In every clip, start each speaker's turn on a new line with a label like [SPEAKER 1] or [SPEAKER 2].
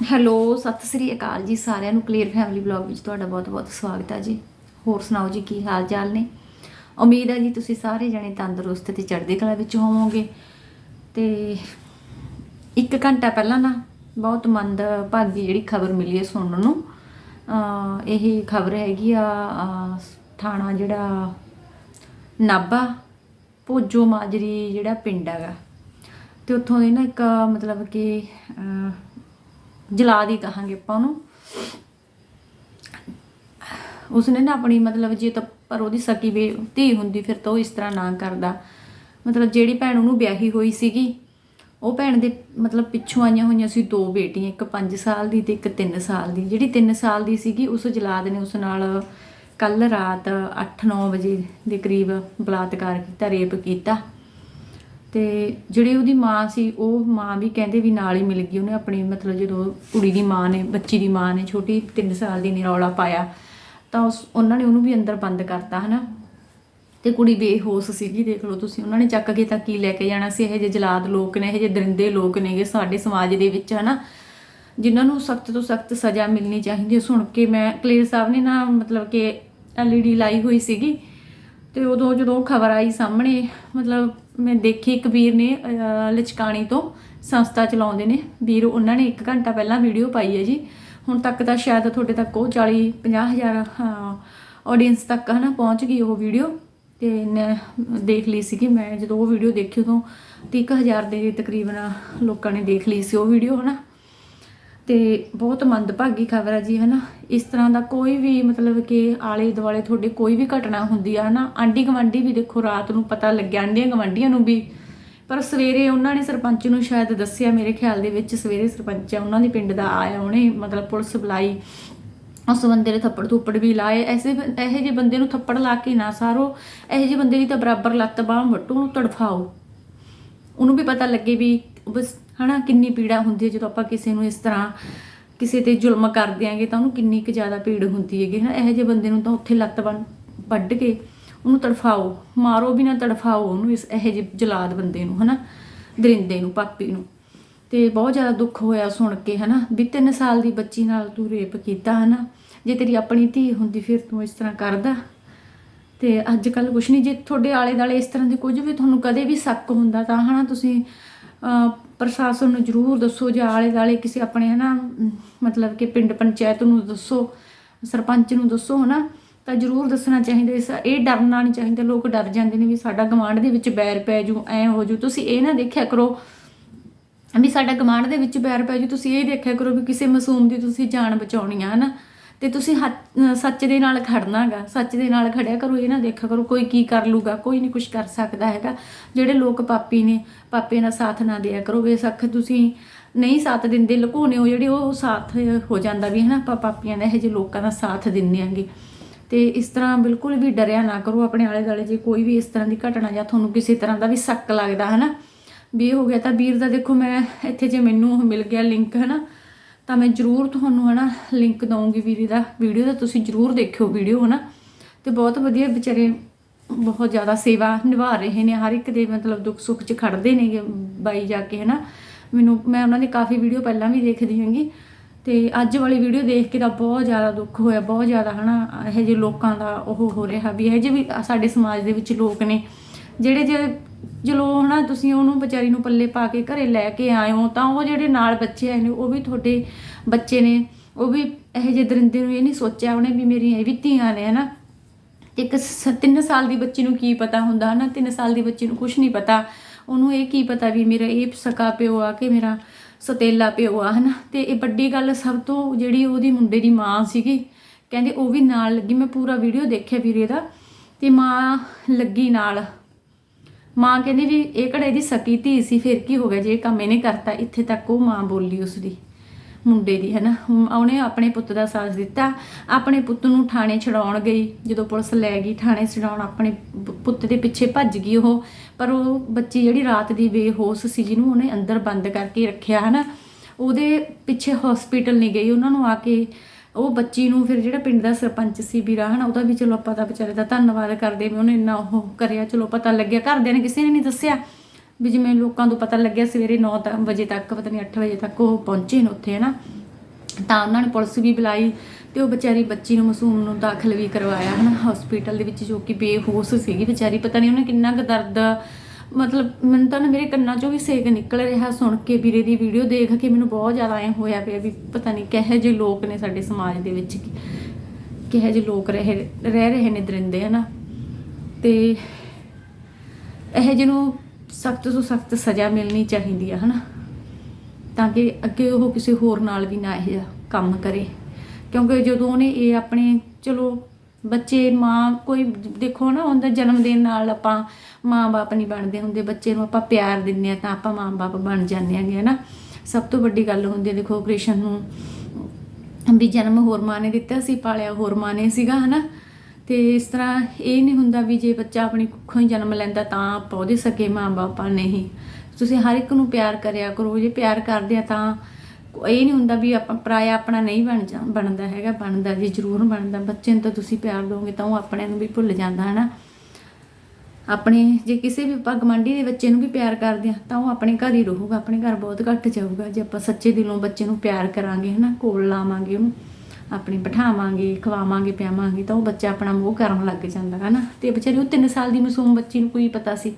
[SPEAKER 1] Hello, Sat Sri ਅਕਾਲ ਜੀ ਸਾਰਿਆਂ ਨੂੰ ਕਲੀਅਰ ਫੈਮਿਲੀ ਵਲੌਗ ਵਿੱਚ ਤੁਹਾਡਾ ਬਹੁਤ-ਬਹੁਤ ਸਵਾਗਤ ਹੈ ਜੀ। ਹੋਰ ਸੁਣਾਓ ਜੀ, ਕੀ ਹਾਲ ਚਾਲ ਨੇ? ਉਮੀਦ ਹੈ ਜੀ ਤੁਸੀਂ ਸਾਰੇ ਜਣੇ ਤੰਦਰੁਸਤ ਤੇ ਚੜ੍ਹਦੀ ਕਲਾ ਵਿੱਚ ਹੋਵੋਗੇ। ਤੇ ਇੱਕ ਘੰਟਾ ਪਹਿਲਾਂ ਨਾ ਬਹੁਤ ਮੰਦ ਭਾਗੀ ਜਿਹੜੀ ਖਬਰ ਮਿਲੀ ਹੈ ਸੁਣਨ ਨੂੰ। ਇਹ ਖਬਰ ਹੈਗੀ ਆ ਥਾਣਾ ਜਿਹੜਾ ਨਾਭਾ, ਭੋਜੋ ਮਾਜਰੀ ਜਿਹੜਾ ਪਿੰਡ ਹੈਗਾ। ਤੇ ਉੱਥੋਂ ਦੇ ਨਾ ਇੱਕ ਮਤਲਬ ਕਿ ਜਲਾਦ ਹੀ ਕਹਾਂਗੇ ਆਪਾਂ ਉਹਨੂੰ। ਉਸਨੇ ਨਾ ਆਪਣੀ ਮਤਲਬ ਜੇ ਤਾਂ ਪਰ ਉਹਦੀ ਸਕੀ ਵੀ ਧੀ ਹੁੰਦੀ, ਫਿਰ ਤਾਂ ਉਹ ਇਸ ਤਰ੍ਹਾਂ ਨਾ ਕਰਦਾ। ਮਤਲਬ ਜਿਹੜੀ ਭੈਣ ਉਹਨੂੰ ਵਿਆਹੀ ਹੋਈ ਸੀਗੀ, ਉਹ ਭੈਣ ਦੇ ਮਤਲਬ ਪਿੱਛੋਂ ਆਈਆਂ ਹੋਈਆਂ ਸੀ ਦੋ ਬੇਟੀਆਂ, ਇੱਕ 5 ਸਾਲ ਦੀ ਤੇ ਇੱਕ 3 ਸਾਲ ਦੀ। ਜਿਹੜੀ 3 ਸਾਲ ਦੀ ਸੀਗੀ, ਉਸ ਜਲਾਦ ਨੇ ਉਸ ਨਾਲ ਕੱਲ ਰਾਤ 8-9 ਵਜੇ ਦੇ ਕਰੀਬ ਬਲਾਤਕਾਰ ਕੀਤਾ, ਰੇਪ ਕੀਤਾ। ਤੇ ਜਿਹੜੀ ਉਹਦੀ ਮਾਂ ਸੀ, ਉਹ ਮਾਂ ਵੀ ਕਹਿੰਦੇ ਵੀ ਨਾਲ ਹੀ ਮਿਲ ਗਈ। ਉਹਨੇ ਆਪਣੀ ਮਤਲਬ ਜਦੋਂ ਕੁੜੀ ਦੀ ਮਾਂ ਨੇ, ਬੱਚੀ ਦੀ ਮਾਂ ਨੇ ਛੋਟੀ 3 ਸਾਲ ਦੀ ਨੇ ਰੌਲਾ ਪਾਇਆ, ਤਾਂ ਉਸ, ਉਹਨਾਂ ਨੇ ਉਹਨੂੰ ਵੀ ਅੰਦਰ ਬੰਦ ਕਰਤਾ, ਹਨਾ? ਤੇ ਕੁੜੀ ਬੇਹੋਸ਼ ਸੀਗੀ, ਦੇਖ ਲਓ ਤੁਸੀਂ। ਉਹਨਾਂ ਨੇ ਚੱਕ ਕੇ ਤਾਂ ਕੀ ਲੈ ਕੇ ਜਾਣਾ ਸੀ? ਇਹ ਜਿਹੇ ਜਲਾਦ ਲੋਕ ਨੇ, ਇਹ ਜਿਹੇ ਦਰਿੰਦੇ ਲੋਕ ਨੇਗੇ ਸਾਡੇ ਸਮਾਜ ਦੇ ਵਿੱਚ, ਹਨਾ? ਜਿਨ੍ਹਾਂ ਨੂੰ ਸਖਤ ਤੋਂ ਸਖਤ ਸਜ਼ਾ ਮਿਲਣੀ ਚਾਹੀਦੀ ਹੈ। ਸੁਣ ਕੇ ਮੈਂ, ਕਲੇਰ ਸਾਹਿਬ ਨੇ ਨਾ ਮਤਲਬ ਕਿ ਐਲਈਡੀ ਲਾਈ ਹੋਈ ਸੀਗੀ, ਤੇ ਉਦੋਂ ਜਦੋਂ ਖਬਰ ਆਈ ਸਾਹਮਣੇ, ਮਤਲਬ ਮੈਂ ਦੇਖੀ ਇੱਕ ਵੀਰ ਨੇ ਲਚਕਾਣੀ ਤੋਂ ਸੰਸਥਾ ਚਲਾਉਂਦੇ ਨੇ। ਵੀਰ ਉਹਨਾਂ ਨੇ 1 ਘੰਟਾ ਪਹਿਲਾਂ ਵੀਡੀਓ ਪਾਈ ਹੈ ਜੀ। ਹੁਣ ਤੱਕ ਤਾਂ ਸ਼ਾਇਦ ਤੁਹਾਡੇ ਤੱਕ ਉਹ 40 50 ਹਜ਼ਾਰ ਆਡੀਅנס ਤੱਕ ਹਨਾ ਪਹੁੰਚ ਗਈ ਉਹ ਵੀਡੀਓ। ਤੇ ਮੈਂ ਦੇਖ ਲਈ ਸੀਗੀ ਮੈਂ ਜਦੋਂ ਉਹ ਵੀਡੀਓ ਦੇਖੀ ਉਦੋਂ 30000 ਦੇ ਤਕਰੀਬਨ ਲੋਕਾਂ ਨੇ ਦੇਖ ਲਈ ਸੀ ਉਹ ਵੀਡੀਓ ਹਨਾ। ਤੇ ਬਹੁਤ ਮੰਦਭਾਗੀ ਖਬਰ ਹੈ ਜੀ, ਹਨਾ? ਇਸ ਤਰ੍ਹਾਂ ਦਾ ਕੋਈ ਵੀ ਮਤਲਬ ਕਿ ਆਲੇ ਦੁਆਲੇ ਤੁਹਾਡੇ ਕੋਈ ਵੀ ਘਟਨਾ ਹੁੰਦੀ ਆ, ਹਨਾ? ਆਂਢੀ ਗਵੰਡੀ ਵੀ ਦੇਖੋ, ਰਾਤ ਨੂੰ ਪਤਾ ਲੱਗਿਆ, ਆਂਢੀਆਂ ਗਵੰਡੀਆਂ ਨੂੰ ਵੀ। ਪਰ ਸਵੇਰੇ ਉਹਨਾਂ ਨੇ ਸਰਪੰਚ ਨੂੰ ਸ਼ਾਇਦ ਦੱਸਿਆ, ਮੇਰੇ ਖਿਆਲ ਦੇ ਵਿੱਚ ਸਵੇਰੇ ਸਰਪੰਚ ਆ, ਉਹਨਾਂ ਦੇ ਪਿੰਡ ਦਾ ਆਇਆ, ਉਹਨੇ ਮਤਲਬ ਪੁਲਿਸ ਬੁਲਾਈ, ਉਸ ਬੰਦੇ ਨੇ ਥੱਪੜ ਥੁੱਪੜ ਵੀ ਲਾਏ। ਐਸੇ ਇਹੋ ਜਿਹੇ ਬੰਦੇ ਨੂੰ ਥੱਪੜ ਲਾ ਕੇ ਨਾ ਸਾਰੋ, ਇਹੋ ਜਿਹੇ ਬੰਦੇ ਦੀ ਤਾਂ ਬਰਾਬਰ ਲੱਤ, ਬਾਹ, ਵੱਟੋ ਨੂੰ ਤੜਫਾਓ। ਉਹਨੂੰ ਵੀ ਪਤਾ ਲੱਗੇ ਵੀ ਬਸ ਹਨਾ, ਕਿੰਨੀ ਪੀੜਾ ਹੁੰਦੀ ਹੈ, ਜਦੋਂ ਆਪਾਂ ਕਿਸੇ ਨੂੰ ਇਸ ਤਰ੍ਹਾਂ ਕਿਸੇ ਤੇ ਜ਼ੁਲਮ ਕਰ ਦਿਆਂਗੇ ਤਾਂ ਉਹਨੂੰ ਕਿੰਨੀ ਕੁ ਜ਼ਿਆਦਾ ਪੀੜ ਹੁੰਦੀ ਹੈਗੀ, ਹਨਾ, ਇਹੋ ਜਿਹੇ ਬੰਦੇ ਨੂੰ ਤਾਂ ਉੱਥੇ ਲੱਤ ਬੰਨ, ਵੱਢ ਕੇ ਉਹਨੂੰ ਤੜਫਾਓ, ਮਾਰੋ ਵੀ ਨਾ ਤੜਫਾਓ ਉਹਨੂੰ ਇਸ ਇਹੋ ਜਿਹੇ ਜਲਾਦ ਬੰਦੇ ਨੂੰ, ਹਨਾ, ਦਰਿੰਦੇ ਨੂੰ, ਪਾਪੀ ਨੂੰ। ਤੇ ਬਹੁਤ ਜ਼ਿਆਦਾ ਦੁੱਖ ਹੋਇਆ ਸੁਣ ਕੇ, ਹਨਾ, ਵੀ 3 ਸਾਲ ਦੀ ਬੱਚੀ ਨਾਲ ਤੂੰ ਰੇਪ ਕੀਤਾ, ਹਨਾ, ਜੇ ਤੇਰੀ ਆਪਣੀ ਧੀ ਹੁੰਦੀ ਫਿਰ ਤੂੰ ਇਸ ਤਰ੍ਹਾਂ ਕਰਦਾ। ਤੇ ਅੱਜ ਕੱਲ ਕੁਛ ਨਹੀਂ ਜੇ ਤੁਹਾਡੇ ਆਲੇ ਦਾਲੇ ਇਸ ਤਰ੍ਹਾਂ ਦੇ ਕੁਝ ਵੀ ਤੁਹਾਨੂੰ ਕਦੇ ਵੀ ਸ਼ੱਕ ਹੁੰਦਾ ਤਾਂ, ਹਨਾ, ਤੁਸੀਂ ਪ੍ਰਸ਼ਾਸਨ ਨੂੰ ਜ਼ਰੂਰ ਦੱਸੋ ਜਾਂ ਆਲੇ ਦਾਲੇ ਕਿਸੇ ਆਪਣੇ ਹਨਾ ਅਮ, ਮਤਲਬ ਕਿ ਪਿੰਡ ਪੰਚਾਇਤ ਨੂੰ ਦੱਸੋ ਸਰਪੰਚ ਨੂੰ ਦੱਸੋ ਹਨਾ ਤਾਂ ਜ਼ਰੂਰ ਦੱਸਣਾ ਚਾਹੀਦਾ ਇਸ ਇਹ ਡਰਨਾ ਨਹੀਂ ਚਾਹੀਦਾ ਲੋਕ ਡਰ ਜਾਂਦੇ ਨੇ ਵੀ ਸਾਡਾ ਗਵਾਂਢ ਦੇ ਵਿੱਚ ਬੈਰ ਪੈ ਜੂ ਐ ਹੋ ਜੂ। ਤੁਸੀਂ ਇਹ ਨਾ ਦੇਖਿਆ ਕਰੋ ਵੀ ਸਾਡਾ ਗਮਾਂਡ ਦੇ ਵਿੱਚ ਬੈਰ ਪੈ ਜੂ ਤੁਸੀਂ ਇਹ ਦੇਖਿਆ ਕਰੋ ਵੀ ਕਿਸੇ ਮਾਸੂਮ ਦੀ ਤੁਸੀਂ ਜਾਨ ਬਚਾਉਣੀ ਆ ਹਨਾ। ਤੇ ਤੁਸੀਂ ਹੱਥ- ਸੱਚ ਦੇ ਨਾਲ ਖੜਨਾਗਾ। ਸੱਚ ਦੇ ਨਾਲ ਖੜਿਆ ਕਰੋ, ਇਹ ਨਾ ਦੇਖਿਆ ਕਰੋ, ਕੋਈ ਕੀ ਕਰ ਲੂਗਾ, ਕੋਈ ਨਹੀਂ ਕੁਝ ਕਰ ਸਕਦਾ ਹੈਗਾ। ਜਿਹੜੇ ਲੋਕ ਪਾਪੀ ਨੇ ਪਾਪੇ ਦਾ ਸਾਥ ਨਾ ਦਿਆ ਕਰੋ, ਬੇਸ਼ੱਕ ਤੁਸੀਂ ਨਹੀਂ ਸਾਥ ਦਿੰਦੇ ਲੁਕਾਉਣੇ ਹੋ ਜਿਹੜੇ, ਉਹ ਸਾਥ ਹੋ ਜਾਂਦਾ ਵੀ, ਹਨਾ, ਆਪਾਂ ਪਾਪੀਆਂ ਦਾ, ਇਹੋ ਜਿਹੇ ਲੋਕਾਂ ਦਾ ਸਾਥ ਦਿੰਦੇ ਆਂਗੇ। ਤੇ ਇਸ ਤਰ੍ਹਾਂ ਬਿਲਕੁਲ ਵੀ ਡਰਿਆ ਨਾ ਕਰੋ, ਆਪਣੇ ਆਲੇ ਦੁਆਲੇ ਜੇ ਕੋਈ ਵੀ ਇਸ ਤਰ੍ਹਾਂ ਦੀ ਘਟਨਾ ਜਾਂ ਤੁਹਾਨੂੰ ਕਿਸੇ ਤਰ੍ਹਾਂ ਦਾ ਵੀ ਸ਼ੱਕ ਲੱਗਦਾ, ਹਨਾ। ਵੀ ਇਹ ਹੋ ਗਿਆ ਤਾਂ ਵੀਰ ਦਾ ਦੇਖੋ, ਮੈਂ ਇੱਥੇ ਜੇ ਮੈਨੂੰ ਮਿਲ ਗਿਆ ਲਿੰਕ ਹਨਾ। ਤਾਂ ਮੈਂ ਜ਼ਰੂਰ ਤੁਹਾਨੂੰ ਹਨਾ ਲਿੰਕ ਦਵਾਂਗੀ ਵੀਰੇ ਦਾ ਵੀਡੀਓ ਦਾ ਤੁਸੀਂ ਜ਼ਰੂਰ ਦੇਖਿਓ ਵੀਡੀਓ ਹਨਾ। ਤੇ ਬਹੁਤ ਵਧੀਆ ਵਿਚਾਰੇ ਬਹੁਤ ਜ਼ਿਆਦਾ ਸੇਵਾ ਨਿਭਾ ਰਹੇ ਨੇ, ਹਰ ਇੱਕ ਦੇ ਮਤਲਬ ਦੁੱਖ ਸੁੱਖ 'ਚ ਖੜਦੇ ਨੇਗੇ ਬਾਈ ਜਾ ਕੇ ਹਨਾ। ਮੈਨੂੰ, ਮੈਂ ਉਹਨਾਂ ਦੀ ਕਾਫੀ ਵੀਡੀਓ ਪਹਿਲਾਂ ਵੀ ਦੇਖਦੀ ਹਾਂਗੀ ਤੇ ਅੱਜ ਵਾਲੀ ਵੀਡੀਓ ਦੇਖ ਕੇ ਤਾਂ ਬਹੁਤ ਜ਼ਿਆਦਾ ਦੁੱਖ ਹੋਇਆ, ਬਹੁਤ ਜ਼ਿਆਦਾ ਹਨਾ, ਇਹੋ ਜਿਹੇ ਲੋਕਾਂ ਦਾ ਉਹ ਹੋ ਰਿਹਾ ਵੀ ਇਹੋ ਜਿਹੇ ਵੀ ਸਾਡੇ ਸਮਾਜ ਦੇ ਵਿੱਚ ਲੋਕ ਨੇ। ਜਿਹੜੇ ਜੇ ਚਲੋ ਹਨਾ, ਤੁਸੀਂ ਉਹਨੂੰ ਵਿਚਾਰੀ ਨੂੰ ਪੱਲੇ ਪਾ ਕੇ ਘਰੇ ਲੈ ਕੇ ਆਏ ਹੋ ਤਾਂ ਉਹ ਜਿਹੜੇ ਨਾਲ ਬੱਚੇ ਆਏ ਨੇ, ਉਹ ਵੀ ਤੁਹਾਡੇ ਬੱਚੇ ਨੇ, ਉਹ ਵੀ ਇਹੋ ਜਿਹੇ ਦਰਿੰਦੇ ਨੂੰ ਇਹ ਨਹੀਂ ਸੋਚਿਆ ਉਹਨੇ ਵੀ ਮੇਰੀਆਂ ਇਹ ਵੀ ਧੀਆਂ ਨੇ, ਹਨਾ। ਇੱਕ 3 ਸਾਲ ਦੀ ਬੱਚੀ ਨੂੰ ਕੀ ਪਤਾ ਹੁੰਦਾ, ਹਨਾ। 3 ਸਾਲ ਦੀ ਬੱਚੀ ਨੂੰ ਕੁਝ ਨਹੀਂ ਪਤਾ। ਉਹਨੂੰ ਇਹ ਕੀ ਪਤਾ ਵੀ ਮੇਰਾ ਇਹ ਸਕਾ ਪਿਓ ਆ ਕਿ ਮੇਰਾ ਸਤੇਲਾ ਪਿਓ ਆ, ਹਨਾ। ਤੇ ਇਹ ਵੱਡੀ ਗੱਲ ਸਭ ਤੋਂ ਜਿਹੜੀ ਉਹਦੀ ਮੁੰਡੇ ਦੀ ਮਾਂ ਸੀਗੀ, ਕਹਿੰਦੇ ਉਹ ਵੀ ਨਾਲ ਲੱਗੀ। ਮੈਂ ਪੂਰਾ ਵੀਡੀਓ ਦੇਖਿਆ ਵੀਰੇ ਦਾ। ਤੇ ਮਾਂ ਲੱਗੀ ਨਾਲ। ਮਾਂ ਕਹਿੰਦੀ ਵੀ ਇਹ ਘੜੇ ਇਹਦੀ ਸਕੀ ਧੀ ਸੀ, ਫਿਰ ਕੀ ਹੋ ਗਿਆ? ਜੇ ਇਹ ਕੰਮ ਇਹਨੇ ਕਰਤਾ, ਇੱਥੇ ਤੱਕ ਉਹ ਮਾਂ ਬੋਲੀ ਉਸਦੀ, ਮੁੰਡੇ ਦੀ, ਹੈਨਾ? ਹੁਣ ਉਹਨੇ ਆਪਣੇ ਪੁੱਤ ਦਾ ਸਾਥ ਦਿੱਤਾ, ਆਪਣੇ ਪੁੱਤ ਨੂੰ ਥਾਣੇ ਛਡਾਉਣ ਗਈ। ਜਦੋਂ ਪੁਲਿਸ ਲੈ ਗਈ, ਥਾਣੇ ਛਡਾਉਣ ਆਪਣੇ ਪੁੱਤ ਦੇ ਪਿੱਛੇ ਭੱਜ ਗਈ ਉਹ। ਪਰ ਉਹ ਬੱਚੀ ਜਿਹੜੀ ਰਾਤ ਦੀ ਬੇਹੋਸ਼ ਸੀ, ਜਿਹਨੂੰ ਉਹਨੇ ਅੰਦਰ ਬੰਦ ਕਰਕੇ ਰੱਖਿਆ, ਹਨਾ? ਉਹਦੇ ਪਿੱਛੇ ਹਸਪੀਟਲ ਨਹੀਂ ਗਈ। ਉਹਨਾਂ ਨੂੰ ਆ ਕੇ ਉਹ ਬੱਚੀ ਨੂੰ ਫਿਰ ਜਿਹੜਾ ਪਿੰਡ ਦਾ ਸਰਪੰਚ ਸੀ ਵੀਰਾ, ਹਨਾ, ਉਹਦਾ ਵੀ ਚਲੋ ਆਪਾਂ ਤਾਂ ਵਿਚਾਰੇ ਦਾ ਧੰਨਵਾਦ ਕਰਦੇ ਵੀ ਉਹਨੇ ਇੰਨਾ ਉਹ ਕਰਿਆ, ਚਲੋ ਪਤਾ ਲੱਗਿਆ। ਘਰਦਿਆਂ ਨੇ ਕਿਸੇ ਨੇ ਨਹੀਂ ਦੱਸਿਆ ਵੀ ਜਿਵੇਂ ਲੋਕਾਂ ਤੋਂ ਪਤਾ ਲੱਗਿਆ ਸਵੇਰੇ 9 ਵਜੇ ਤੱਕ, ਪਤਾ ਨਹੀਂ 8 ਵਜੇ ਤੱਕ ਉਹ ਪਹੁੰਚੇ ਨੇ ਉੱਥੇ, ਹਨਾ। ਤਾਂ ਉਹਨਾਂ ਨੇ ਪੁਲਿਸ ਵੀ ਬੁਲਾਈ ਤੇ ਉਹ ਵਿਚਾਰੀ ਬੱਚੀ ਨੂੰ ਮਾਸੂਮ ਨੂੰ ਦਾਖਲ ਵੀ ਕਰਵਾਇਆ, ਹਨਾ ਹਸਪੀਟਲ ਦੇ ਵਿੱਚ ਜੋ ਕਿ ਬੇਹੋਸ਼ ਸੀਗੀ ਵਿਚਾਰੀ, ਪਤਾ ਨਹੀਂ ਉਹਨੇ ਕਿੰਨਾ ਕੁ ਦਰਦ ਮਤਲਬ ਮੈਨੂੰ ਤਾਂ ਨਾ ਮੇਰੇ ਕੰਨਾਂ 'ਚੋਂ ਵੀ ਸੇਕ ਨਿਕਲ ਰਿਹਾ ਸੁਣ ਕੇ, ਵੀਰੇ ਦੀ ਵੀਡੀਓ ਦੇਖ ਕੇ ਮੈਨੂੰ ਬਹੁਤ ਜ਼ਿਆਦਾ ਐ ਹੋਇਆ ਪਿਆ ਵੀ ਪਤਾ ਨਹੀਂ ਕਿਹੋ ਜਿਹੇ ਲੋਕ ਨੇ ਸਾਡੇ ਸਮਾਜ ਦੇ ਵਿੱਚ ਕਿਹੋ ਜਿਹੇ ਲੋਕ ਰਹਿ ਰਹਿ ਰਹੇ ਨੇ ਦਰਿੰਦੇ, ਹਨਾ? ਤੇ ਇਹ ਜਿਹਨੂੰ ਸਖਤ ਤੋਂ ਸਖਤ ਸਜ਼ਾ ਮਿਲਣੀ ਚਾਹੀਦੀ ਆ, ਹਨਾ? ਤਾਂ ਕਿ ਅੱਗੇ ਉਹ ਕਿਸੇ ਹੋਰ ਨਾਲ ਵੀ ਨਾ ਇਹ ਜਿਹਾ ਕੰਮ ਕਰੇ। ਕਿਉਂਕਿ ਜਦੋਂ ਉਹਨੇ ਇਹ ਆਪਣੇ, ਚਲੋ ਬੱਚੇ ਮਾਂ ਕੋਈ ਦੇਖੋ ਨਾ ਹੁੰਦਾ ਜਨਮ ਦਿਨ ਨਾਲ ਆਪਾਂ ਮਾਂ-ਬਾਪ ਨਹੀਂ ਬਣਦੇ ਹੁੰਦੇ, ਬੱਚੇ ਨੂੰ ਆਪਾਂ ਪਿਆਰ ਦਿੰਨੇ ਆ ਤਾਂ ਆਪਾਂ ਮਾਂ-ਬਾਪ ਬਣ ਜਾਂਦੇ ਆਂਗੇ ਹਨਾ ਸਭ ਤੋਂ ਵੱਡੀ ਗੱਲ ਹੁੰਦੀ ਹੈ, ਦੇਖੋ ਕ੍ਰਿਸ਼ਨ ਨੂੰ ਵੀ ਜਨਮ ਹੋਰ ਮਾਂ ਨੇ ਦਿੱਤਾ ਸੀ, ਪਾਲਿਆ ਹੋਰ ਮਾਂ ਨੇ ਸੀਗਾ ਹਨਾ ਤੇ ਇਸ ਤਰ੍ਹਾਂ ਇਹ ਨਹੀਂ ਹੁੰਦਾ ਵੀ ਜੇ ਬੱਚਾ ਆਪਣੀ ਕੁੱਖੋਂ ਹੀ ਜਨਮ ਲੈਂਦਾ ਤਾਂ ਆਪਾਂ ਉਹਦੇ ਸਕੇ ਮਾਂ-ਬਾਪਾ ਨਹੀਂ। ਤੁਸੀਂ ਹਰ ਇੱਕ ਨੂੰ ਪਿਆਰ ਕਰਿਆ ਕਰੋ, ਜੇ ਪਿਆਰ ਕਰਦੇ ਆ ਤਾਂ ਇਹ ਨਹੀਂ ਹੁੰਦਾ ਵੀ ਆਪਾਂ ਪਰਾਇਆ ਆਪਣਾ ਨਹੀਂ ਬਣ ਜਾ, ਬਣਦਾ ਹੈਗਾ, ਬਣਦਾ ਜੀ ਜ਼ਰੂਰ ਬਣਦਾ। ਬੱਚੇ ਨੂੰ ਤਾਂ ਤੁਸੀਂ ਪਿਆਰ ਦੋਗੇ ਤਾਂ ਉਹ ਆਪਣੇ ਨੂੰ ਵੀ ਭੁੱਲ ਜਾਂਦਾ, ਹਨਾ? ਆਪਣੇ ਜੇ ਕਿਸੇ ਵੀ ਆਪਾਂ ਗਵਾਂਢੀ ਦੇ ਬੱਚੇ ਨੂੰ ਵੀ ਪਿਆਰ ਕਰਦੇ ਆ, ਤਾਂ ਉਹ ਆਪਣੇ ਘਰ ਹੀ ਰਹੂਗਾ, ਆਪਣੇ ਘਰ ਬਹੁਤ ਘੱਟ ਜਾਊਗਾ। ਜੇ ਆਪਾਂ ਸੱਚੇ ਦਿਲੋਂ ਬੱਚੇ ਨੂੰ ਪਿਆਰ ਕਰਾਂਗੇ, ਹਨਾ, ਕੋਲ ਲਾਵਾਂਗੇ ਉਹਨੂੰ, ਆਪਣੀ ਬਿਠਾਵਾਂਗੇ, ਖਵਾਵਾਂਗੇ, ਪਿਆਵਾਂਗੇ, ਤਾਂ ਉਹ ਬੱਚਾ ਆਪਣਾ ਮੋਹ ਕਰਨ ਲੱਗ ਜਾਂਦਾ, ਹਨਾ? ਤੇ ਵਿਚਾਰੀ ਉਹ 3 ਸਾਲ ਦੀ ਮਾਸੂਮ ਬੱਚੀ ਨੂੰ ਕੋਈ ਪਤਾ ਸੀ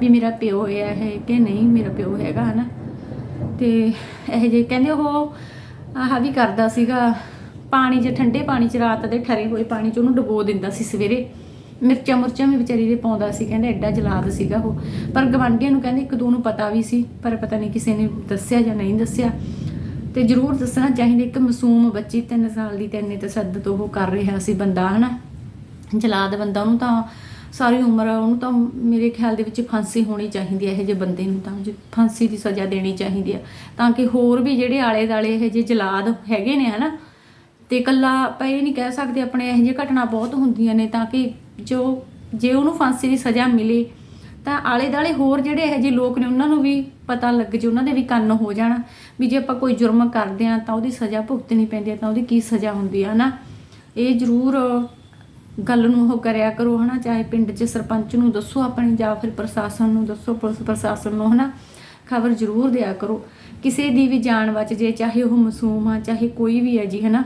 [SPEAKER 1] ਵੀ ਮੇਰਾ ਪਿਓ ਹੈ ਕਿ ਨਹੀਂ, ਮੇਰਾ ਪਿਓ ਹੈਗਾ, ਹਨਾ? ਤੇ ਇਹ ਜੇ ਕਹਿੰਦੇ ਉਹ ਆਹ ਵੀ ਕਰਦਾ ਸੀਗਾ, ਪਾਣੀ ਜੇ ਠੰਡੇ ਪਾਣੀ 'ਚ ਰਾਤ ਦੇ ਠਰੇ ਹੋਏ ਪਾਣੀ 'ਚ ਉਹਨੂੰ ਡੁਬੋ ਦਿੰਦਾ ਸੀ ਸਵੇਰੇ। ਮਿਰਚਾਂ ਮੁਰਚਾਂ ਵੀ ਵਿਚਾਰੀ ਦੇ ਪਾਉਂਦਾ ਸੀ, ਕਹਿੰਦੇ ਐਡਾ ਜਲਾਦ ਸੀਗਾ ਉਹ। ਪਰ ਗਵਾਂਢੀਆਂ ਨੂੰ ਕਹਿੰਦੇ ਇੱਕ ਦੋ ਨੂੰ ਪਤਾ ਵੀ ਸੀ, ਪਰ ਪਤਾ ਨਹੀਂ ਕਿਸੇ ਨੇ ਦੱਸਿਆ ਜਾਂ ਨਹੀਂ ਦੱਸਿਆ। ਤੇ ਜ਼ਰੂਰ ਦੱਸਣਾ ਚਾਹੀਦਾ, ਇੱਕ ਮਾਸੂਮ ਬੱਚੀ 3 ਸਾਲ ਦੀ ਤੈਨੇ ਤਸੱਦਦ ਉਹ ਕਰ ਰਿਹਾ ਸੀ ਬੰਦਾ, ਹਨਾ। ਜਲਾਦ ਬੰਦਾ ਉਹਨੂੰ ਤਾਂ ਸਾਰੀ ਉਮਰ ਉਹਨੂੰ ਤਾਂ ਮੇਰੇ ਖਿਆਲ ਦੇ ਵਿੱਚ ਫਾਂਸੀ ਹੋਣੀ ਚਾਹੀਦੀ ਹੈ ਇਹੋ ਜਿਹੇ ਬੰਦੇ ਨੂੰ ਤਾਂ, ਜੀ ਫਾਂਸੀ ਦੀ ਸਜ਼ਾ ਦੇਣੀ ਚਾਹੀਦੀ ਆ। ਤਾਂ ਕਿ ਹੋਰ ਵੀ ਜਿਹੜੇ ਆਲੇ ਦਾਲੇ ਇਹੋ ਜਿਹੇ ਜਲਾਦ ਹੈਗੇ ਨੇ, ਹਨਾ? ਤੇ ਇਕੱਲਾ ਆਪਾਂ ਇਹ ਨਹੀਂ ਕਹਿ ਸਕਦੇ, ਆਪਣੇ ਇਹੋ ਜਿਹੇ ਘਟਨਾ ਬਹੁਤ ਹੁੰਦੀਆਂ ਨੇ, ਤਾਂ ਕਿ ਜੋ, ਜੇ ਉਹਨੂੰ ਫਾਂਸੀ ਦੀ ਸਜ਼ਾ ਮਿਲੇ, ਤਾਂ ਆਲੇ ਦਾਲੇ ਹੋਰ ਜਿਹੜੇ ਇਹੋ ਜਿਹੇ ਲੋਕ ਨੇ, ਉਹਨਾਂ ਨੂੰ ਵੀ ਪਤਾ ਲੱਗ ਜੇ, ਉਹਨਾਂ ਦੇ ਵੀ ਕੰਨ ਹੋ ਜਾਣ। ਵੀ ਜੇ ਆਪਾਂ ਕੋਈ ਜੁਰਮ ਕਰਦੇ ਆ, ਤਾਂ ਉਹਦੀ ਸਜ਼ਾ ਭੁਗਤਣੀ ਪੈਂਦੀ ਆ, ਤਾਂ ਉਹਦੀ ਕੀ ਸਜ਼ਾ ਹੁੰਦੀ ਆ ਨਾ ਇਹ ਜ਼ਰੂਰ ਗੱਲ ਨੂੰ ਉਹ ਕਰਿਆ ਕਰੋ, ਹਨਾ? ਚਾਹੇ ਪਿੰਡ 'ਚ ਸਰਪੰਚ ਨੂੰ ਦੱਸੋ ਆਪਣੇ, ਜਾਂ ਫਿਰ ਪ੍ਰਸ਼ਾਸਨ ਨੂੰ ਦੱਸੋ, ਪੁਲਿਸ ਪ੍ਰਸ਼ਾਸਨ ਨੂੰ, ਹਨਾ? ਖਬਰ ਜ਼ਰੂਰ ਦਿਆ ਕਰੋ। ਕਿਸੇ ਦੀ ਵੀ ਜਾਨ ਬਚ ਜੇ, ਚਾਹੇ ਉਹ ਮਾਸੂਮ ਆ, ਚਾਹੇ ਕੋਈ ਵੀ ਹੈ ਜੀ, ਹਨਾ?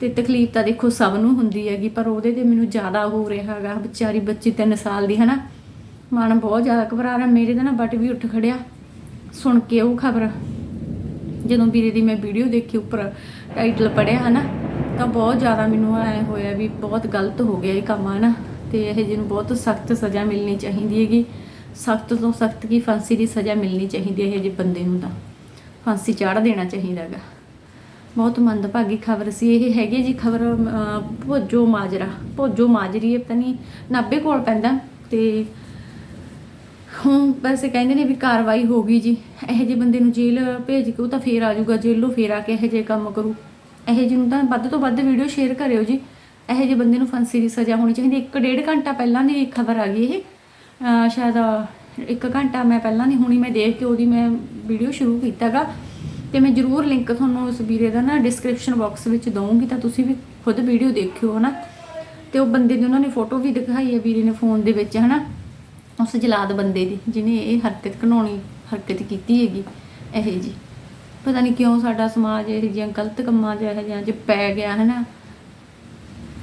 [SPEAKER 1] ਤੇ ਤਕਲੀਫ ਤਾਂ ਦੇਖੋ ਸਭ ਨੂੰ ਹੁੰਦੀ ਹੈਗੀ, ਪਰ ਉਹਦੇ ਤੇ ਮੈਨੂੰ ਜ਼ਿਆਦਾ ਹੋ ਰਿਹਾ ਹੈਗਾ, ਵਿਚਾਰੀ ਬੱਚੀ 3 ਸਾਲ ਦੀ, ਹਨਾ? ਮਨ ਬਹੁਤ ਜ਼ਿਆਦਾ ਘਬਰਾ ਰਿਹਾ, ਮੇਰੇ ਤਾਂ ਨਾ ਬਟ ਵੀ ਉੱਠ ਖੜਿਆ। ਸੁਣ ਕੇ ਉਹ ਖਬਰ, ਜਦੋਂ ਵੀਰੇ ਦੀ ਮੈਂ ਵੀਡੀਓ ਦੇਖੀ ਉੱਪਰ, ਟਾਈਟਲ ਪੜਿਆ, ਹਨਾ? ਤਾਂ ਬਹੁਤ ਜ਼ਿਆਦਾ ਮੈਨੂੰ ਐ ਹੋਇਆ ਵੀ ਬਹੁਤ ਗਲਤ ਹੋ ਗਿਆ ਇਹ ਕੰਮ, ਹਨਾ? ਤੇ ਇਹ ਜਿਹਨੂੰ ਬਹੁਤ ਸਖਤ ਸਜ਼ਾ ਮਿਲਣੀ ਚਾਹੀਦੀ ਹੈਗੀ। ਸਖਤ ਤੋਂ ਸਖਤ ਕੀ ਫਾਂਸੀ ਦੀ ਸਜ਼ਾ ਮਿਲਣੀ ਚਾਹੀਦੀ ਹੈ ਇਹ ਜਿਹੇ ਬੰਦੇ ਨੂੰ ਤਾਂ। ਫਾਂਸੀ ਚਾੜ ਦੇਣਾ ਚਾਹੀਦਾ ਹੈਗਾ। ਬਹੁਤ ਮੰਦਭਾਗੀ ਖਬਰ ਸੀ। ਇਹ ਹੈਗੀ ਜੀ ਖਬਰ ਭੋਜੋ ਮਾਜਰਾ। ਭੋਜੋ ਮਾਜਰੀ ਇਹ ਪਤਾ ਨਹੀਂ ਨਾਭੇ ਕੋਲ ਪੈਂਦਾ ਤੇ ਹੁਣ ਵੈਸੇ ਕਹਿੰਦੇ ਨੇ ਵੀ ਕਾਰਵਾਈ ਹੋ ਗਈ ਜੀ। ਇਹੋ ਜਿਹੇ ਬੰਦੇ ਨੂੰ ਜੇਲ੍ਹ ਭੇਜ ਕੇ ਉਹ ਤਾਂ ਫੇਰ ਆ ਜਾਊਗਾ, ਜੇਲ੍ਹੋਂ ਫੇਰ ਆ ਕੇ ਇਹੋ ਜਿਹੇ ਕੰਮ ਕਰੂ। ਇਹੋ ਜਿਹੇ ਨੂੰ ਤਾਂ ਵੱਧ ਤੋਂ ਵੱਧ ਵੀਡੀਓ ਸ਼ੇਅਰ ਕਰਿਓ ਜੀ। ਇਹੋ ਜਿਹੇ ਬੰਦੇ ਨੂੰ ਫਾਂਸੀ ਦੀ ਸਜ਼ਾ ਹੋਣੀ ਚਾਹੀਦੀ। ਇੱਕ ਡੇਢ ਘੰਟਾ ਪਹਿਲਾਂ ਦੀ ਖਬਰ ਆ ਗਈ ਇਹ। ਸ਼ਾਇਦ ਇੱਕ ਘੰਟਾ ਮੈਂ ਪਹਿਲਾਂ ਦੀ ਹੁਣੀ, ਮੈਂ ਦੇਖ ਕੇ ਉਹਦੀ ਮੈਂ ਵੀਡੀਓ ਸ਼ੁਰੂ ਕੀਤਾਗਾ। ਤੇ ਮੈਂ ਜਰੂਰ ਲਿੰਕ ਤੁਹਾਨੂੰ ਉਸ ਵੀਰੇ ਦਾ ਨਾ ਡਿਸਕ੍ਰਿਪਸ਼ਨ ਬਾਕਸ ਵਿੱਚ ਦਊਂਗੀ, ਤਾਂ ਤੁਸੀਂ ਵੀ ਖੁਦ ਵੀਡੀਓ ਦੇਖਿਓ, ਹਨਾ। ਤੇ ਉਹ ਬੰਦੇ ਦੀ ਉਹਨਾਂ ਨੇ ਫੋਟੋ ਵੀ ਦਿਖਾਈ ਹੈ ਵੀਰੇ ਨੇ ਫੋਨ ਦੇ ਵਿੱਚ, ਹਨਾ। ਉਸ ਜਲਾਦ ਬੰਦੇ ਦੀ, ਜਿਹਨੇ ਇਹ ਹਰਕਤ ਘਣਾਉਣੀ ਹਰਕਤ ਕੀਤੀ ਹੈਗੀ, ਇਹ ਜੀ ਪਤਾ ਨਹੀਂ ਕਿਉਂ ਸਾਡਾ ਸਮਾਜ ਇਹ ਜਿਹੀਆਂ ਗਲਤ ਕੰਮਾਂ 'ਚ ਇਹ ਜਿਹਾਂ 'ਚ ਪੈ ਗਿਆ, ਹਨਾ?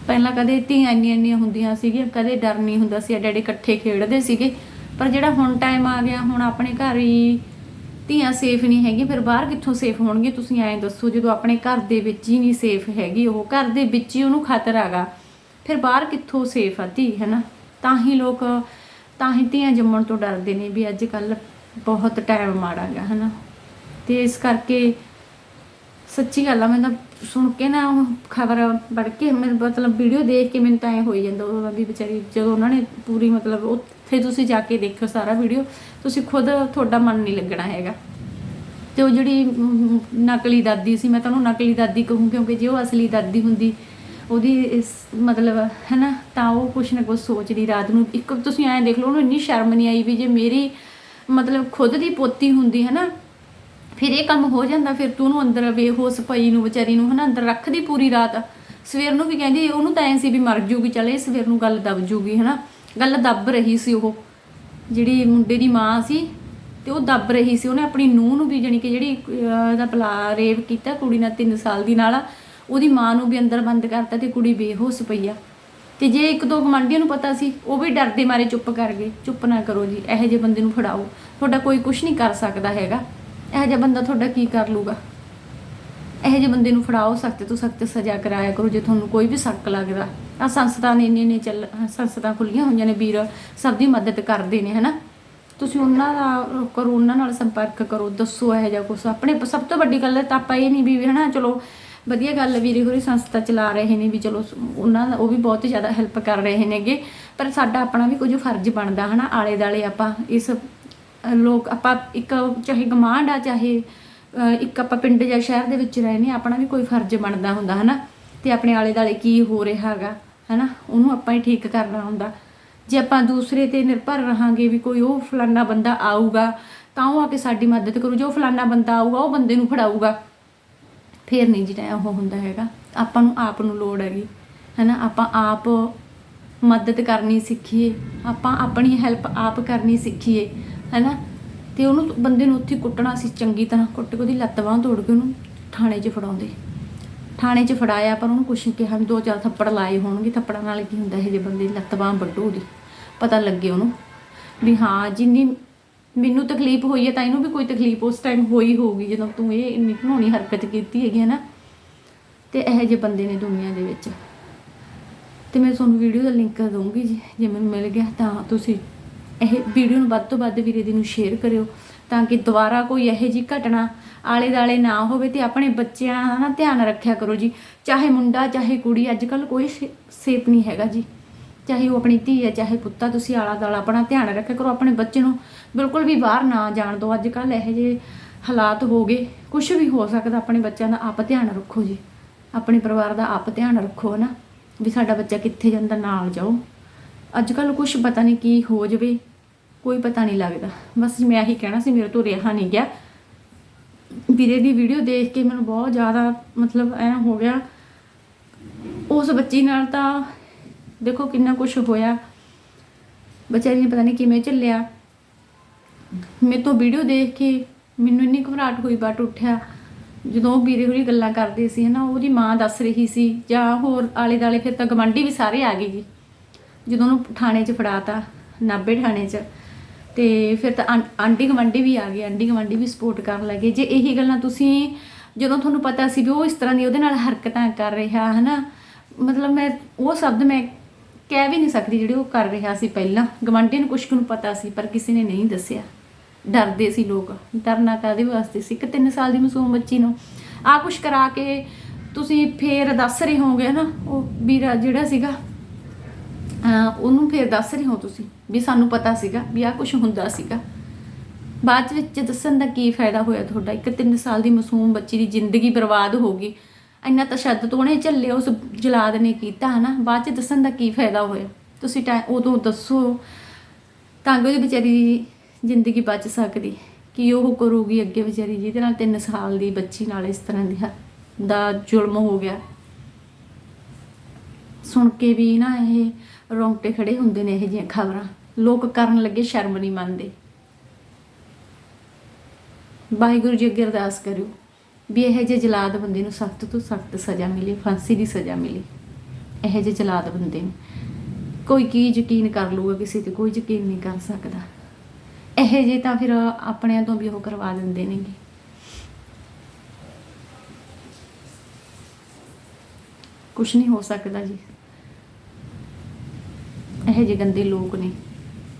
[SPEAKER 1] ਪਹਿਲਾਂ ਕਦੇ ਧੀਆਂ ਇੰਨੀਆਂ ਇੰਨੀਆਂ ਹੁੰਦੀਆਂ ਸੀਗੀਆਂ, ਕਦੇ ਡਰ ਨਹੀਂ ਹੁੰਦਾ ਸੀ, ਐਡੇ ਐਡੇ ਇਕੱਠੇ ਖੇਡਦੇ ਸੀਗੇ। ਪਰ ਜਿਹੜਾ ਹੁਣ ਟਾਈਮ ਆ ਗਿਆ, ਹੁਣ ਆਪਣੇ ਘਰ ਹੀ ਧੀਆਂ ਸੇਫ ਨਹੀਂ ਹੈਗੀਆਂ, ਫਿਰ ਬਾਹਰ ਕਿੱਥੋਂ ਸੇਫ ਹੋਣਗੀਆਂ? ਤੁਸੀਂ ਐਂ ਦੱਸੋ, ਜਦੋਂ ਆਪਣੇ ਘਰ ਦੇ ਵਿੱਚ ਹੀ ਨਹੀਂ ਸੇਫ ਹੈਗੀ, ਉਹ ਘਰ ਦੇ ਵਿੱਚ ਹੀ ਉਹਨੂੰ ਖਤਰਾ ਹੈਗਾ, ਫਿਰ ਬਾਹਰ ਕਿੱਥੋਂ ਸੇਫ ਆ ਧੀ ਹੈ ਨਾ ਤਾਂ ਹੀ ਲੋਕ, ਤਾਂ ਹੀ ਧੀਆਂ ਜੰਮਣ ਤੋਂ ਡਰਦੇ ਨੇ ਵੀ ਅੱਜ ਕੱਲ ਬਹੁਤ ਟਾਈਮ ਮਾੜਾ ਗਿਆ ਹੈ ਨਾ ਤੇ ਇਸ ਕਰਕੇ ਸੱਚੀ ਗੱਲ ਆ ਮੈਂ ਤਾਂ ਸੁਣ ਕੇ ਨਾ ਉਹ ਖਬਰ ਪੜ ਕੇ ਮੈਨੂੰ ਮਤਲਬ ਵੀਡੀਓ ਦੇਖ ਕੇ ਮੈਨੂੰ ਤਾਂ ਐ ਹੋਈ ਜਾਂਦਾ ਉਹ ਵੀ ਵਿਚਾਰੀ ਜਦੋਂ ਉਹਨਾਂ ਨੇ ਪੂਰੀ ਮਤਲਬ ਉੱਥੇ ਤੁਸੀਂ ਜਾ ਕੇ ਦੇਖੋ ਸਾਰਾ ਵੀਡੀਓ, ਤੁਸੀਂ ਖੁਦ ਤੁਹਾਡਾ ਮਨ ਨਹੀਂ ਲੱਗਣਾ ਹੈਗਾ। ਤੇ ਉਹ ਜਿਹੜੀ ਨਕਲੀ ਦਾਦੀ ਸੀ, ਮੈਂ ਤੁਹਾਨੂੰ ਨਕਲੀ ਦਾਦੀ ਕਹੂੰ ਕਿਉਂਕਿ ਜੇ ਉਹ ਅਸਲੀ ਦਾਦੀ ਹੁੰਦੀ, ਉਹਦੀ ਇਸ ਮਤਲਬ ਹੈਨਾ, ਤਾਂ ਉਹ ਕੁਛ ਨਾ ਕੁਛ ਸੋਚਦੀ ਰਾਤ ਨੂੰ। ਇੱਕ ਤੁਸੀਂ ਐਂ ਦੇਖ ਲਓ, ਉਹਨੂੰ ਇੰਨੀ ਸ਼ਰਮ ਨਹੀਂ ਆਈ ਵੀ ਜੇ ਮੇਰੀ ਮਤਲਬ ਖੁਦ ਦੀ ਪੋਤੀ ਹੁੰਦੀ ਹੈ ਨਾ ਫਿਰ ਇਹ ਕੰਮ ਹੋ ਜਾਂਦਾ ਫਿਰ ਤੂੰ ਉਹਨੂੰ ਅੰਦਰ ਬੇਹੋਸ਼ ਪਈ ਨੂੰ ਵਿਚਾਰੀ ਨੂੰ ਹਨਾ ਅੰਦਰ ਰੱਖਦੀ ਪੂਰੀ ਰਾਤ। ਸਵੇਰ ਨੂੰ ਵੀ ਕਹਿੰਦੀ ਉਹਨੂੰ ਤਾਂ ਐਂ ਸੀ ਵੀ ਮਰ ਜੂਗੀ ਚੱਲ ਇਹ ਸਵੇਰ ਨੂੰ ਗੱਲ ਦਬ ਜੂਗੀ ਹਨਾ। ਗੱਲ ਦੱਬ ਰਹੀ ਸੀ ਉਹ। ਜਿਹੜੀ ਮੁੰਡੇ ਦੀ ਮਾਂ ਸੀ ਤੇ ਉਹ ਦੱਬ ਰਹੀ ਸੀ। ਉਹਨੇ ਆਪਣੀ ਨੂੰਹ ਨੂੰ ਵੀ ਜਾਣੀ ਕਿ ਜਿਹੜੀ ਅਹ, ਇਹਦਾ ਪਲਾ ਰੇਪ ਕੀਤਾ ਕੁੜੀ ਨਾਲ 3 ਸਾਲ ਦੀ ਨਾਲ ਉਹਦੀ ਮਾਂ ਨੂੰ ਵੀ ਅੰਦਰ ਬੰਦ ਕਰਤਾ ਤੇ ਕੁੜੀ ਬੇਹੋਸ਼ ਪਈ ਆ। ਤੇ ਜੇ ਇੱਕ ਦੋ ਗਵਾਂਢੀਆਂ ਨੂੰ ਪਤਾ ਸੀ ਉਹ ਵੀ ਡਰਦੇ ਮਾਰੇ ਚੁੱਪ ਕਰ ਗਏ। ਚੁੱਪ ਨਾ ਕਰੋ ਜੀ ਇਹੋ ਜਿਹੇ ਬੰਦੇ ਨੂੰ ਫੜਾਓ। ਤੁਹਾਡਾ ਕੋਈ ਕੁਝ ਨਹੀਂ ਕਰ ਸਕਦਾ ਹੈਗਾ। ਇਹੋ ਜਿਹਾ ਬੰਦਾ ਤੁਹਾਡਾ ਕੀ ਕਰ ਲੂਗਾ ਇਹੋ ਜਿਹੇ ਬੰਦੇ ਨੂੰ ਫੜਾਓ, ਸਖਤ ਤੋਂ ਸਖਤ ਸਜ਼ਾ ਕਰਾਇਆ ਕਰੋ, ਜੇ ਤੁਹਾਨੂੰ ਕੋਈ ਵੀ ਸ਼ੱਕ ਲੱਗਦਾ। ਆ ਸੰਸਥਾ ਨੇ ਇੰਨੇ ਨੇ ਚੱਲ ਸੰਸਥਾ ਖੁੱਲੀਆਂ ਹੋਈਆਂ ਨੇ ਵੀਰ, ਸਭ ਦੀ ਮਦਦ ਕਰਦੇ ਨੇ, ਹਨਾ? ਤੁਸੀਂ ਉਹਨਾਂ ਦਾ ਕਰੋ, ਉਹਨਾਂ ਨਾਲ ਸੰਪਰਕ ਕਰੋ, ਦੱਸੋ ਇਹੋ ਜਿਹਾ ਕੁਛ। ਆਪਣੇ ਸਭ ਤੋਂ ਵੱਡੀ ਗੱਲ ਤਾਂ ਆਪਾਂ ਇਹ ਨਹੀਂ ਵੀ ਹਨਾ, ਚਲੋ, ਵਧੀਆ ਗੱਲ ਵੀਰੇ ਹੋਰੀ ਸੰਸਥਾ ਚਲਾ ਰਹੇ ਨੇ ਵੀ ਚਲੋ, ਉਹਨਾਂ ਦਾ ਉਹ ਵੀ ਬਹੁਤ ਜ਼ਿਆਦਾ ਹੈਲਪ ਕਰ ਰਹੇ ਨੇਗੇ। ਪਰ ਸਾਡਾ ਆਪਣਾ ਵੀ ਕੁਝ ਫਰਜ਼ ਬਣਦਾ, ਹਨਾ? ਆਲੇ ਦਾਲੇ ਆਪਾਂ ਇਸ ਲੋਕ ਆਪਾਂ ਇੱਕ ਚਾਹੇ ਗਮਾਂਡ ਆ, ਚਾਹੇ ਇੱਕ ਆਪਾਂ ਪਿੰਡ ਜਾਂ ਸ਼ਹਿਰ ਦੇ ਵਿੱਚ ਰਹਿੰਦੇ ਨੇ ਆਪਣਾ ਵੀ ਕੋਈ ਫਰਜ਼ ਬਣਦਾ ਹੁੰਦਾ, ਹਨਾ? ਤੇ ਆਪਣੇ ਆਲੇ ਦਾਲੇ ਕੀ ਹੋ ਰਿਹਾ ਹੈਗਾ, ਹਨਾ? ਉਹਨੂੰ ਆਪਾਂ ਹੀ ਠੀਕ ਕਰਨਾ ਹੁੰਦਾ। ਜੇ ਆਪਾਂ ਦੂਸਰੇ ਤੇ ਨਿਰਭਰ ਰਹਾਂਗੇ ਵੀ ਕੋਈ ਉਹ ਫਲਾਨਾ ਬੰਦਾ ਆਊਗਾ, ਤਾਂ ਉਹ ਆ ਕੇ ਸਾਡੀ ਮਦਦ ਕਰੂ। ਜੋ ਫਲਾਨਾ ਬੰਦਾ ਆਊਗਾ, ਉਹ ਬੰਦੇ ਨੂੰ ਫੜਾਊਗਾ। ਫੇਰ ਨਹੀਂ ਜਿਹੜਾ ਉਹ ਹੁੰਦਾ ਹੈਗਾ। ਆਪਾਂ ਨੂੰ ਆਪ ਨੂੰ ਲੋੜ ਹੈਗੀ, ਹੈਨਾ? ਆਪਾਂ ਆਪ ਮਦਦ ਕਰਨੀ ਸਿੱਖੀਏ। ਆਪਾਂ ਆਪਣੀ ਹੈਲਪ ਆਪ ਕਰਨੀ ਸਿੱਖੀਏ। ਹੈਨਾ? ਤੇ ਉਹਨੂੰ ਬੰਦੇ ਨੂੰ ਉੱਥੇ ਕੁੱਟਣਾ ਸੀ ਚੰਗੀ ਤਰ੍ਹਾਂ, ਕੁੱਟ ਕੇ ਉਹਦੀ ਲੱਤ ਬਾਂਹ ਤੋੜ ਕੇ ਉਹਨੂੰ ਥਾਣੇ 'ਚ ਫੜਾਉਂਦੇ। ਥਾਣੇ 'ਚ ਫੜਾਇਆ, ਪਰ ਉਹਨੂੰ ਕੁਛ ਕਿਹਾ। ਵੀ ਦੋ ਚਾਰ ਥੱਪੜ ਲਾਏ ਹੋਣਗੇ। ਥੱਪੜਾਂ ਨਾਲ ਕੀ ਹੁੰਦਾ, ਇਹ ਜੇ ਬੰਦੇ ਦੀ ਲੱਤ ਬਾਂਹ ਵੱਢੂ ਉਹਦੀ। ਪਤਾ ਲੱਗੇ ਉਹਨੂੰ ਵੀ ਹਾਂ, ਜਿੰਨੀ ਮੈਨੂੰ ਤਕਲੀਫ ਹੋਈ ਹੈ ਤਾਂ ਇਹਨੂੰ ਵੀ ਕੋਈ ਤਕਲੀਫ ਉਸ ਟਾਈਮ ਹੋਈ ਹੋਊਗੀ, ਜਦੋਂ ਤੂੰ ਇਹ ਇੰਨੀ ਘਨੋਣੀ ਹਰਕਤ ਕੀਤੀ ਹੈਗੀ ਹੈ ਨਾ ਤੇ ਇਹੋ ਜਿਹੇ ਬੰਦੇ ਨੇ ਦੁਨੀਆ ਦੇ ਵਿੱਚ। ਤੇ ਮੈਂ ਤੁਹਾਨੂੰ ਵੀਡੀਓ ਦਾ ਲਿੰਕ ਦਊਂਗੀ ਜੀ। ਜੇ ਮੈਨੂੰ ਮਿਲ ਗਿਆ ਤਾਂ ਤੁਸੀਂ ਇਹ ਵੀਡੀਓ ਨੂੰ ਵੱਧ ਤੋਂ ਵੱਧ ਵੀਰੇ ਦੀ ਨੂੰ ਸ਼ੇਅਰ ਕਰਿਓ ਤਾਂ ਕਿ ਦੁਬਾਰਾ ਕੋਈ ਇਹੋ ਜਿਹੀ ਘਟਨਾ ਆਲੇ ਦਾਲੇ ਨਾ ਹੋਵੇ ਤੇ ਆਪਣੇ ਬੱਚਿਆਂ ਦਾ ਨਾ ਧਿਆਨ ਰੱਖਿਆ ਕਰੋ ਜੀ। ਚਾਹੇ ਮੁੰਡਾ, ਚਾਹੇ ਕੁੜੀ ਅੱਜ ਕੱਲ ਕੋਈ ਸੇਫ ਨਹੀਂ ਹੈਗਾ ਜੀ। ਚਾਹੇ ਉਹ ਆਪਣੀ ਧੀ ਹੈ, ਚਾਹੇ ਪੁੱਤਾ, ਤੁਸੀਂ ਆਲਾ ਦਾਲਾ ਆਪਣਾ ਧਿਆਨ ਰੱਖਿਆ ਕਰੋ। ਆਪਣੇ ਬੱਚੇ ਨੂੰ ਬਿਲਕੁਲ ਵੀ ਬਾਹਰ ਨਾ ਜਾਣ ਦਿਓ। ਅੱਜ ਕੱਲ ਇਹੋ ਜਿਹੇ ਹਾਲਾਤ ਹੋ ਗਏ। ਕੁਝ ਵੀ ਹੋ ਸਕਦਾ ਆਪਣੇ ਬੱਚਿਆਂ ਦਾ ਆਪ ਧਿਆਨ ਰੱਖੋ ਜੀ। ਆਪਣੇ ਪਰਿਵਾਰ ਦਾ ਆਪ ਧਿਆਨ ਰੱਖੋ ਨਾ ਵੀ ਸਾਡਾ ਬੱਚਾ ਕਿੱਥੇ ਜਾਂਦਾ, ਨਾਲ ਜਾਓ। ਅੱਜ ਕੱਲ ਕੁਝ ਪਤਾ ਨਹੀਂ ਕੀ ਹੋ ਜਾਵੇ, ਕੋਈ ਪਤਾ ਨਹੀਂ ਲੱਗਦਾ। ਬਸ ਮੈਂ ਇਹੀ ਕਹਿਣਾ ਸੀ, ਮੇਰੇ ਤੋਂ ਰਿਹਾ ਨਹੀਂ ਗਿਆ। ਵੀਰੇ ਦੀ ਵੀਡੀਓ ਦੇਖ ਕੇ ਮੈਨੂੰ ਬਹੁਤ ਜ਼ਿਆਦਾ ਮਤਲਬ ਐ ਹੋ ਗਿਆ। ਉਸ ਬੱਚੀ ਨਾਲ ਤਾਂ ਦੇਖੋ ਕਿੰਨਾ ਕੁਝ ਹੋਇਆ। ਵਿਚਾਰੀ ਨੇ ਪਤਾ ਨਹੀਂ ਕਿਵੇਂ ਝੱਲਿਆ। ਮੇਰੇ ਤੋਂ ਵੀਡੀਓ ਦੇਖ ਕੇ ਮੈਨੂੰ ਇੰਨੀ ਘਬਰਾਹਟ ਹੋਈ ਬਟ ਉੱਠਿਆ। ਜਦੋਂ ਉਹ ਵੀਰੇ ਹੋਰੀ ਗੱਲਾਂ ਕਰਦੇ ਸੀ ਹਨਾ, ਉਹਦੀ ਮਾਂ ਦੱਸ ਰਹੀ ਸੀ, ਜਾਂ ਹੋਰ ਆਲੇ ਦਾਲੇ ਫਿਰ ਤਾਂ ਗਵੰਡੀ ਵੀ ਸਾਰੇ ਆ ਗਏ ਜੀ। ਜਦੋਂ ਉਹਨੂੰ ਥਾਣੇ 'ਚ ਫੜਾਤਾ, ਨਾਭੇ ਥਾਣੇ 'ਚ, ਤੇ ਫਿਰ ਤਾਂ ਆਂ- ਆਂਢੀ ਗਵੰਡੀ ਵੀ ਆ ਗਏ, ਆਂਢੀ ਗਵੰਡੀ ਵੀ ਸਪੋਰਟ ਕਰਨ ਲੱਗੇ। ਜੇ ਇਹੀ ਗੱਲਾਂ ਤੁਸੀਂ ਜਦੋਂ ਤੁਹਾਨੂੰ ਪਤਾ ਸੀ ਵੀ ਉਹ ਇਸ ਤਰ੍ਹਾਂ ਦੀ ਉਹਦੇ ਨਾਲ ਹਰਕਤਾਂ ਕਰ ਰਿਹਾ, ਹਨਾ? ਮਤਲਬ ਮੈਂ, ਉਹ ਸ਼ਬਦ ਮੈਂ ਕਹਿ ਵੀ ਨਹੀਂ ਸਕਦੀ ਜਿਹੜੇ ਉਹ ਕਰ ਰਿਹਾ ਸੀ ਪਹਿਲਾਂ। ਗਵੰਡੀ ਨੂੰ ਕੁਛ ਕੁ ਨੂੰ ਪਤਾ ਸੀ, ਪਰ ਕਿਸੇ ਨੇ ਨਹੀਂ ਦੱਸਿਆ। ਡਰਦੇ ਸੀ ਲੋਕ। ਡਰਨਾ ਕਾਦੇ ਵਾਸਤੇ ਸੀ? ਕਿ 3 ਸਾਲ ਦੀ ਮਾਸੂਮ ਬੱਚੀ ਨੂੰ। ਆ ਕੁਛ ਕਰਾ ਕੇ ਤੁਸੀਂ ਫੇਰ ਦੱਸ ਰਹੇ ਹੋਗੇ ਨਾ ਉਹ ਵੀਰਾ ਜਿਹੜਾ ਸੀਗਾ ਉਹਨੂੰ ਫੇਰ ਦੱਸ ਰਹੇ ਹੋ ਤੁਸੀਂ ਵੀ ਸਾਨੂੰ ਪਤਾ ਸੀਗਾ ਵੀ ਆ ਕੁਝ ਹੁੰਦਾ ਸੀਗਾ। ਬਾਅਦ ਵਿੱਚ ਦੱਸਣ ਦਾ ਕੀ ਫਾਇਦਾ ਹੋਇਆ ਤੁਹਾਡਾ? ਇੱਕ 3 ਸਾਲ ਦੀ ਮਾਸੂਮ ਬੱਚੀ ਦੀ ਜ਼ਿੰਦਗੀ ਬਰਬਾਦ ਹੋ ਗਈ। ਇੰਨਾ ਤਸ਼ੱਦਦ ਉਹਨੇ ਝੱਲੇ ਉਸ ਜਲਾਦ ਨੇ ਕੀਤਾ, ਹਨਾ? ਬਾਅਦ ਚ ਦੱਸਣ ਦਾ ਕੀ ਫਾਇਦਾ ਹੋਇਆ? ਤੁਸੀਂ ਟਾਈਮ ਉਦੋਂ ਦੱਸੋ ਤਾਂ ਕਿ ਉਹਦੀ ਵਿਚਾਰੀ ਦੀ ਜ਼ਿੰਦਗੀ ਬਚ ਸਕਦੀ। ਕਿ ਉਹ ਕਰੂਗੀ ਅੱਗੇ ਵਿਚਾਰੀ ਜਿਹਦੇ ਨਾਲ 3 ਸਾਲ ਦੀ ਬੱਚੀ ਨਾਲ ਇਸ ਤਰ੍ਹਾਂ ਦੀ ਹ- ਦਾ ਜ਼ੁਲਮ ਹੋ ਗਿਆ? ਸੁਣ ਕੇ ਵੀ ਨਾ ਇਹ ਰੌਂਗਟੇ ਖੜੇ ਹੁੰਦੇ ਨੇ ਇਹ ਜਿਹੀਆਂ ਖਬਰਾਂ। ਲੋਕ ਕਰਨ ਲੱਗੇ ਸ਼ਰਮ ਨਹੀਂ ਮੰਨਦੇ। ਵਾਹਿਗੁਰੂ ਜੀ ਅੱਗੇ ਅਰਦਾਸ ਕਰਿਓ ਵੀ ਇਹ ਜਿਹੇ ਜਲਾਦ ਬੰਦੇ ਨੂੰ ਸਖਤ ਤੋਂ ਸਖਤ ਸਜ਼ਾ ਮਿਲੇ, ਫਾਂਸੀ ਦੀ ਸਜ਼ਾ ਮਿਲੇ। ਇਹ ਜਿਹੇ ਜਲਾਦ ਬੰਦੇ ਨੂੰ। ਕੋਈ ਕੀ ਯਕੀਨ ਕਰ ਲੂਗਾ ਕਿਸੇ ਤੇ, ਕੋਈ ਯਕੀਨ ਨਹੀਂ ਕਰ ਸਕਦਾ। ਇਹ ਜੇ ਤਾਂ ਫਿਰ ਆਪਣਿਆਂ ਤੋਂ ਵੀ ਉਹ ਕਰਵਾ ਦਿੰਦੇ ਨੇਗੇ। ਕੁਝ ਨਹੀਂ ਹੋ ਸਕਦਾ ਜੀ। ਇਹੋ ਜਿਹੇ ਗੰਦੇ ਲੋਕ ਨੇ।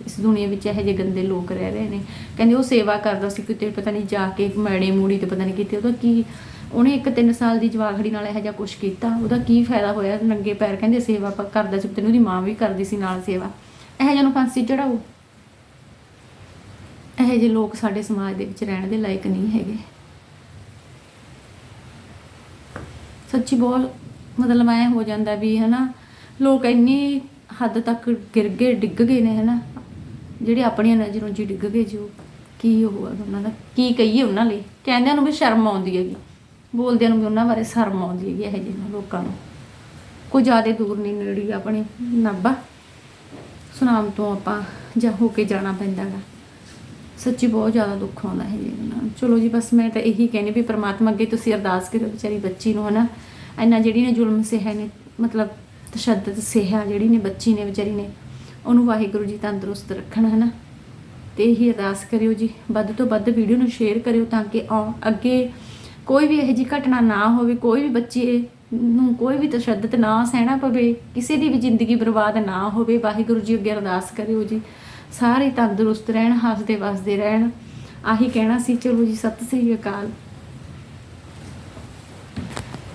[SPEAKER 1] ਇਸ ਦੁਨੀਆ ਵਿੱਚ ਇਹੋ ਜਿਹੇ ਗੰਦੇ ਲੋਕ ਰਹਿ ਰਹੇ ਨੇ। ਕਹਿੰਦੇ ਉਹ ਸੇਵਾ ਕਰਦਾ ਸੀ ਕਿਤੇ ਪਤਾ ਨਹੀਂ ਜਾ ਕੇ ਮੈੜੇ ਮੂੜੀ ਤੇ ਪਤਾ ਨਹੀਂ ਕਿਤੇ ਉਹਦਾ ਕੀ ਉਹਨੇ ਇੱਕ 3 ਸਾਲ ਦੀ ਜਵਾਖੜੀ ਨਾਲ ਇਹੋ ਜਿਹਾ ਕੁਝ ਕੀਤਾ। ਉਹਦਾ ਕੀ ਫਾਇਦਾ ਹੋਇਆ ਨੰਗੇ ਪੈਰ ਕਹਿੰਦੇ ਸੇਵਾ ਕਰਦਾ ਸੀ, ਤੈਨੂੰ ਉਹਦੀ ਮਾਂ ਵੀ ਕਰਦੀ ਸੀ ਨਾਲ ਸੇਵਾ। ਇਹੋ ਜਿਹਾ ਨੂੰ ਫਾਂਸੀ ਚੜਾਓ। ਇਹੋ ਜਿਹੇ ਲੋਕ ਸਾਡੇ ਸਮਾਜ ਦੇ ਵਿੱਚ ਰਹਿਣ ਦੇ ਲਾਇਕ ਨਹੀਂ ਹੈਗੇ। ਸੱਚੀ ਬਹੁਤ ਮਤਲਬ ਐ ਹੋ ਜਾਂਦਾ ਵੀ ਹਨਾ, ਲੋਕ ਇੰਨੀ ਹੱਦ ਤੱਕ ਗਿਰ ਗਏ, ਡਿੱਗ ਗਏ ਨੇ, ਹਨਾ? ਜਿਹੜੇ ਆਪਣੀਆਂ ਨਜ਼ਰੋਂ ਜੀ ਡਿੱਗ ਗਏ ਜੋ ਕੀ ਹੋਊਗਾ ਉਹਨਾਂ ਦਾ? ਕੀ ਕਹੀਏ ਉਹਨਾਂ ਲਈ? ਕਹਿੰਦਿਆਂ ਨੂੰ ਵੀ ਸ਼ਰਮ ਆਉਂਦੀ ਹੈਗੀ। ਬੋਲਦਿਆਂ ਨੂੰ ਵੀ ਉਹਨਾਂ ਬਾਰੇ ਸ਼ਰਮ ਆਉਂਦੀ ਹੈਗੀ ਇਹੋ ਜਿਹੇ ਲੋਕਾਂ ਨੂੰ। ਕੋਈ ਜ਼ਿਆਦਾ ਦੂਰ ਨਹੀਂ ਨੇੜੀ ਆਪਣੇ ਨਾਭਾ। ਸੁਨਾਮ ਤੋਂ ਆਪਾਂ ਜਾਂ ਹੋ ਕੇ ਜਾਣਾ ਪੈਂਦਾ ਗਾ ਸੱਚੀ ਬਹੁਤ ਜ਼ਿਆਦਾ ਦੁੱਖ ਆਉਂਦਾ ਹੈ ਜੀ ਨਾਲ ਚਲੋ ਜੀ, ਬਸ ਮੈਂ ਤਾਂ ਇਹੀ ਕਹਿੰਦੀ ਵੀ ਪ੍ਰਮਾਤਮਾ ਅੱਗੇ ਤੁਸੀਂ ਅਰਦਾਸ ਕਰੋ ਵਿਚਾਰੀ ਬੱਚੀ ਨੂੰ, ਹਨਾ? ਇੰਨਾ ਜਿਹੜੀ ਨੇ ਜ਼ੁਲਮ ਸਿਹਾ ਨੇ, ਮਤਲਬ ਤਸ਼ੱਦਦ ਸਿਹਾ ਜਿਹੜੀ ਨੇ, ਬੱਚੀ ਨੇ, ਵਿਚਾਰੀ ਨੇ, ਉਹਨੂੰ ਵਾਹਿਗੁਰੂ ਜੀ ਤੰਦਰੁਸਤ ਰੱਖਣ, ਹਨਾ? ਤੇ ਇਹੀ ਅਰਦਾਸ ਕਰਿਓ ਜੀ। ਵੱਧ ਤੋਂ ਵੱਧ ਵੀਡੀਓ ਨੂੰ ਸ਼ੇਅਰ ਕਰਿਓ ਤਾਂ ਕਿ ਆਉ- ਅੱਗੇ ਕੋਈ ਵੀ ਇਹੋ ਜਿਹੀ ਘਟਨਾ ਨਾ ਹੋਵੇ, ਕੋਈ ਵੀ ਬੱਚੇ ਨੂੰ ਕੋਈ ਵੀ ਤਸ਼ੱਦਦ ਨਾ ਸਹਿਣਾ ਪਵੇ, ਕਿਸੇ ਦੀ ਵੀ ਜ਼ਿੰਦਗੀ ਬਰਬਾਦ ਨਾ ਹੋਵੇ, ਵਾਹਿਗੁਰੂ ਜੀ ਅੱਗੇ ਅਰਦਾਸ ਕਰਿਓ ਜੀ। ਸਾਰੇ ਤੰਦਰੁਸਤ ਰਹਿਣ ਹੱਸਦੇ ਵਸਦੇ ਰਹਿਣ। ਆਹੀ ਕਹਿਣਾ ਸੀ, ਚਲੋ ਜੀ, ਸਤਿ ਸ੍ਰੀ ਅਕਾਲ।